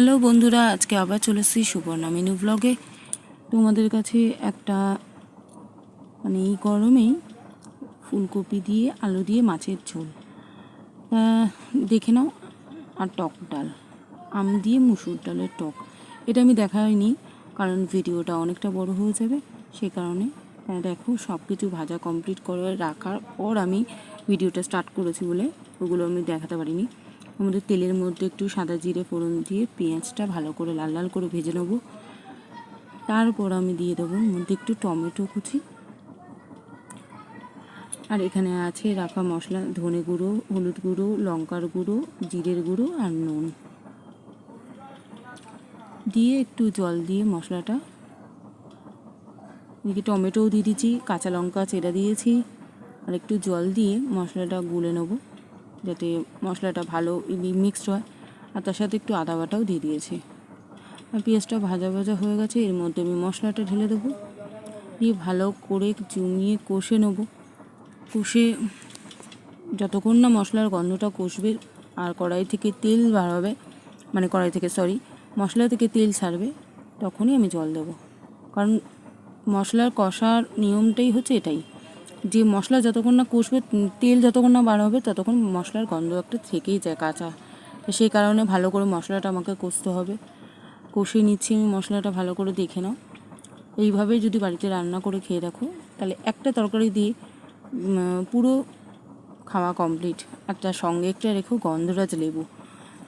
Hello বন্ধুরা, আজকে আবার চলে এসেছি সুবর্ণা মিনু ব্লগে। তোমাদের কাছে একটা মানে এই গরমেই ফুলকপি দিয়ে, আলু দিয়ে মাছের ঝোল। দেখে নাও, আর টক ডাল। আম দিয়ে মুসুর ডালের টক। এটা আমি দেখাইনি কারণ ভিডিওটা অনেকটা বড় হয়ে যাবে। সে কারণে দেখো সব কিছু ভাজা কমপ্লিট করে রাখার পর আমি ভিডিওটা স্টার্ট করেছি বলে ওগুলো আমি দেখাতে পারিনি। আমাদের তেলের মধ্যে একটু সাদা জিরে ফোড়ন দিয়ে পেঁয়াজটা ভালো করে লাল লাল করে ভেজে নেব। তারপর আমি দিয়ে দেবো মধ্যে একটু টমেটো কুচি। আর এখানে আছে রাখা মশলা, ধনে গুঁড়ো, হলুদ গুঁড়ো, লঙ্কার গুঁড়ো, জিরের গুঁড়ো আর নুন। দিয়ে একটু জল দিয়ে মশলাটা এদিকে টমেটোও দিয়ে দিয়েছি কাঁচা লঙ্কা চেরা দিয়েছি। আর একটু জল দিয়ে মশলাটা গুলে নেব। যাতে মশলাটা ভালো মিক্সড হয়। আর তার সাথে একটু আদা বাটাও দিয়ে দিয়েছি। আর পেঁয়াজটা ভাজা ভাজা হয়ে গেছে, এর মধ্যে আমি মশলাটা ঢেলে দেবো। দিয়ে ভালো করে জমিয়ে কষে নেব। কষে যতক্ষণ না মশলার গন্ধটা কষবে আর কড়াই থেকে তেল বার হবে মানে কড়াই থেকে সরি মশলা থেকে তেল ছাড়বে, তখনই আমি জল দেবো। কারণ মশলার কষার নিয়মটাই হচ্ছে এটাই। যে মশলা যতক্ষণ না কষবে তেল যতক্ষণ না বার হবে, ততক্ষণ মশলার গন্ধ একটা থেকেই যায় কাঁচা। সেই কারণে ভালো করে মশলাটা আমাকে কষতে হবে। কষিয়ে নিচ্ছি আমি মশলাটা, ভালো করে দেখে নাও। এইভাবে যদি বাড়িতে রান্না করে খেয়ে দেখো, তাহলে একটা তরকারি দিয়ে পুরো খাওয়া কমপ্লিট আর তার সঙ্গে একটা রেখো গন্ধরাজ লেবু।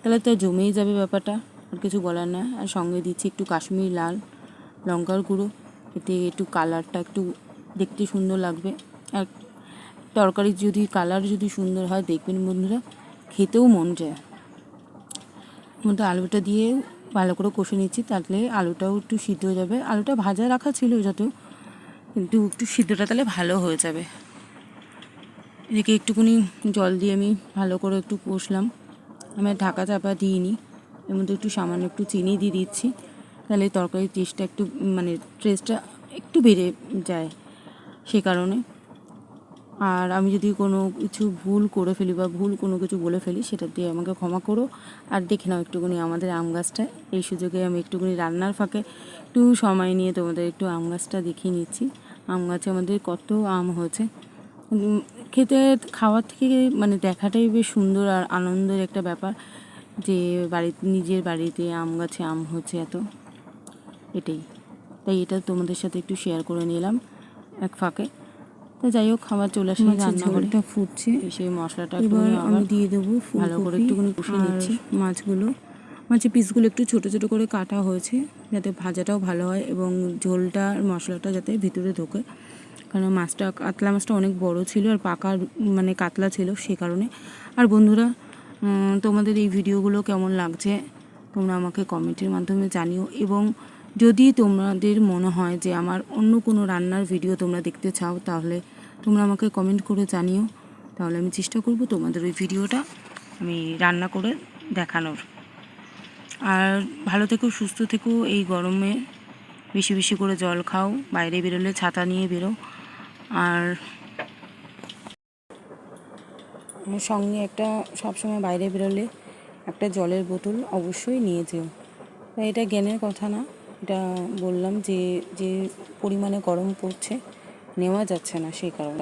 তাহলে তো জমেই যাবে ব্যাপারটা, আর কিছু বলার না আর সঙ্গে দিচ্ছি একটু কাশ্মীরি লাল লঙ্কার গুঁড়ো, এতে একটু কালারটা একটু দেখতে সুন্দর লাগবে। আর তরকারি যদি, কালার যদি সুন্দর হয়, দেখবেন বন্ধুরা, খেতেও মন যায়। মধ্যে আলুটা দিয়ে ভালো করে কষে নিচ্ছি, তাহলে আলুটাও একটু সিদ্ধ হয়ে যাবে। আলুটা ভাজা রাখা ছিল যত কিন্তু একটু সিদ্ধটা তাহলে ভালো হয়ে যাবে। এদিকে একটুখানি জল দিয়ে আমি ভালো করে একটু কষলাম। আমি ঢাকা চাপা দিইনি। এর মধ্যে একটু সামান্য একটু চিনি দিয়ে দিচ্ছি। তাহলে তরকারির টেস্টটা একটু মানে টেস্টটা একটু বেড়ে যায়। সে কারণে আর আমি যদি কোনো কিছু ভুল করে ফেলি বা ভুল কোনো কিছু বলে ফেলি, সেটা দিয়ে আমাকে ক্ষমা করো। আর দেখে নাও একটুখানি আমাদের আম গাছটা। এই সুযোগে আমি একটুখানি রান্নার ফাঁকে একটু সময় নিয়ে তোমাদের একটু আম গাছটা দেখিয়ে নিচ্ছি। আম গাছে আমাদের কত আম হয়েছে। খেতে, খাওয়ার থেকে মানে দেখাটাই বেশ সুন্দর আর আনন্দের একটা ব্যাপার যে বাড়িতে, নিজের বাড়িতে আম গাছে আম হচ্ছে এত। এটাই। তাই এটা তোমাদের সাথে একটু শেয়ার করে নিলাম এক ফাঁকে। তো যাই হোক খাবার চলে আসে মাছের রান্নাঘরে। ফুটছে। সেই মশলাটা এবার আমি দিয়ে দেবো ভালো করে একটুখানি নিচ্ছি। মাছগুলো। মাছের পিসগুলো একটু ছোট ছোট করে কাটা হয়েছে যাতে ভাজাটাও ভালো হয় এবং ঝোলটা আর মশলাটা যাতে ভিতরে ঢোকে। কারণ মাছটা কাতলা মাছটা অনেক বড় ছিল আর পাকা মানে কাতলা ছিল সে কারণে। আর বন্ধুরা তোমাদের এই ভিডিওগুলো কেমন লাগছে তোমরা আমাকে কমেন্টের মাধ্যমে জানিও। এবং যদি তোমাদের মনে হয় যে আমার অন্য কোনো রান্নার ভিডিও তোমরা দেখতে চাও, তাহলে তোমরা আমাকে কমেন্ট করে জানিও। তাহলে আমি চেষ্টা করব তোমাদের ওই ভিডিওটা আমি রান্না করে দেখানোর। আর ভালো থেকো, সুস্থ থেকো, এই গরমে বেশি বেশি করে জল খাও, বাইরে বেরোলে ছাতা নিয়ে বেরো। আর আমার সঙ্গে একটা সবসময় বাইরে বেরোলে একটা জলের বোতল অবশ্যই নিয়ে যেও। এটা জ্ঞানের কথা না। এটা বললাম যে যে পরিমাণে গরম পড়ছে নেওয়া যাচ্ছে না সেই কারণে।